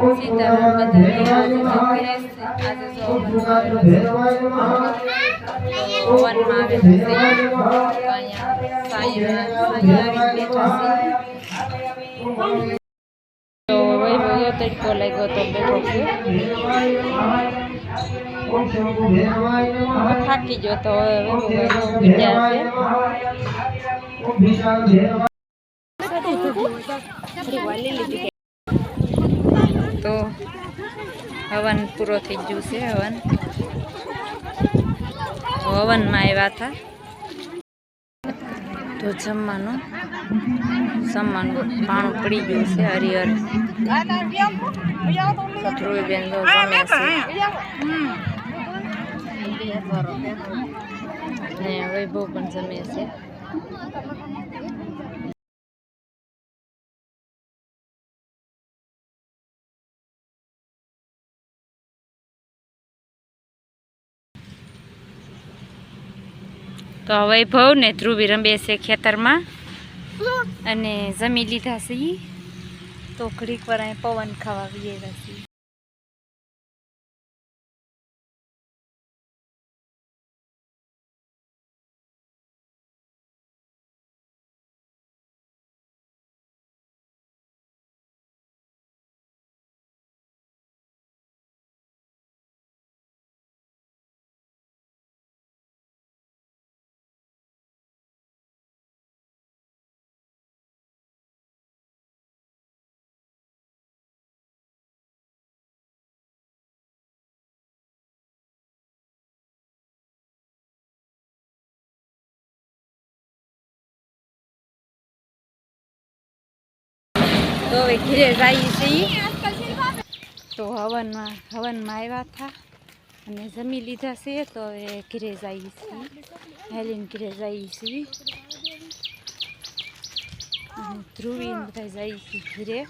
સીતારામ બધાને આજે સાંઈ આવી છે તો વૈભવ યો તડકો લાગ્યો તો બેઠો થાકી ગયો તો બીજા છે. તો હવન પૂરો થઈ ગયું છે, હવન. હવનમાં આવ્યા હતા. તો જમવાનું જમવાનું પાણું પડી ગયું છે, હરિહર. કથરોઈ બેન તો જમે છે. ને વૈભવ પણ જમે છે. તો વૈભવ ને ધ્રુવી રમે છે ખેતરમાં. અને જમી લીધા છે ઈ. તો ઘડીક વાર અહીં પવન ખાવા એવા છીએ. તો હવે ઘીરે જઈએ છીએ તો હવનમાં હવનમાં આવ્યા હતા અને જમી લીધા છે, તો હવે ઘીરે જઈએ છીએ હેલીન ઘીરે જઈએ છીએ અને ધ્રુવી ને બધા જઈએ છીએ ઘીરે.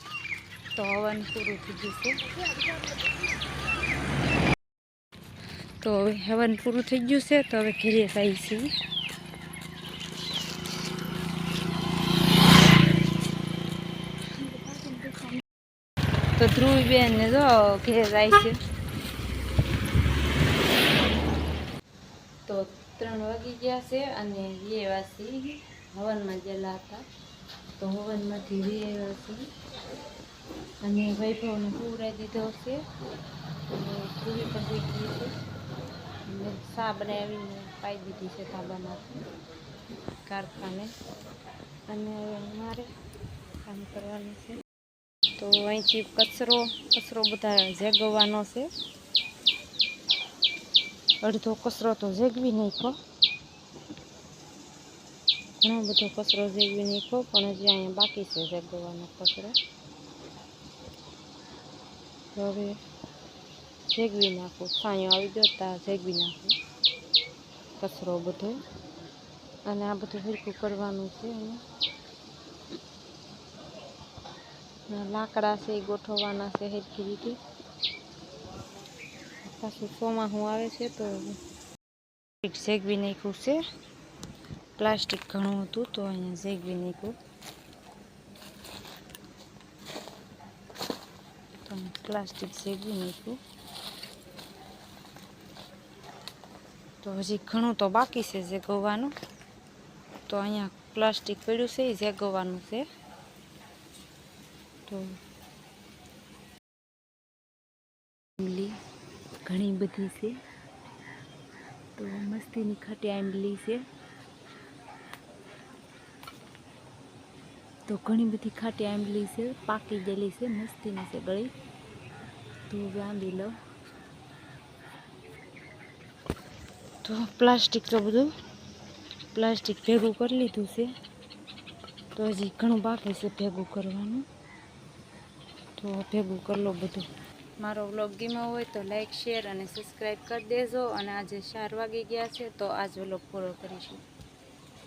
તો હવન પૂરું થઈ ગયું છે. તો હવે હવન પૂરું થઈ ગયું છે, તો હવે ઘીરે જઈએ છીએ તો ધ્રુવી બેન ને જો ઘેર જાય છે. તો ત્રણ વાગી ગયા છે અને બે વાસી હવનમાં ગયેલા હતા. તો હવનમાંથી બે વાસી અને વૈભવને પૂરાઈ દીધો છે. અને પણ થઈ ગઈ છે. અને સા બનાવીને પાઈ દીધી છે ધાબામાંથી, કારખાને. અને મારે કામ કરવાનું છે. તો અહીંથી કચરો કચરો બધા જેગવવાનો છે. અડધો કચરો તો જેગવી નાખ્યો. ઘણો બધો કચરો જેગવી નાખ્યો, પણ હજી અહીંયા બાકી છે જેગવવાનો કચરો. હવે જેગવી નાખું. સાંયો આવી ગયો ત્યાં જેગવી નાખું. કચરો બધો. અને આ બધું હરકું કરવાનું છે અહીંયા. લાકડા છે એ ગોઠવવાના છે, હેરખી રીતે. પાછું ચોમાસું આવે છે તો શેકવી નાખ્યું છે. પ્લાસ્ટિક ઘણું હતું તો અહીંયા શેકવી નાખ્યું. તો પ્લાસ્ટિક શેકવી નાખ્યું. તો હજી ઘણું તો બાકી છે ઝેગવવાનું તો અહીંયા પ્લાસ્ટિક પડ્યું છે, એ ઝેગવવાનું છે. તો આંબલી ઘણી બધી છે. તો મસ્તીની ખાટી આંબલી છે. તો ઘણી બધી ખાટી આંબલી છે. પાકી ગયેલી છે. મસ્તીની છે ગળી. તો હવે આંબી લો તો પ્લાસ્ટિક તો બધું પ્લાસ્ટિક ભેગું કરી લીધું છે. તો હજી ઘણું બાકી છે ભેગું કરવાનું. તો ભેગું કરી લો બધું. મારો વ્લોગ ગીમો હોય તો લાઈક શેર અને સબસ્ક્રાઈબ કરી દેજો. અને આજે ચાર વાગી ગયા છે, તો આજ વ્લોગ પૂરો કરીશું.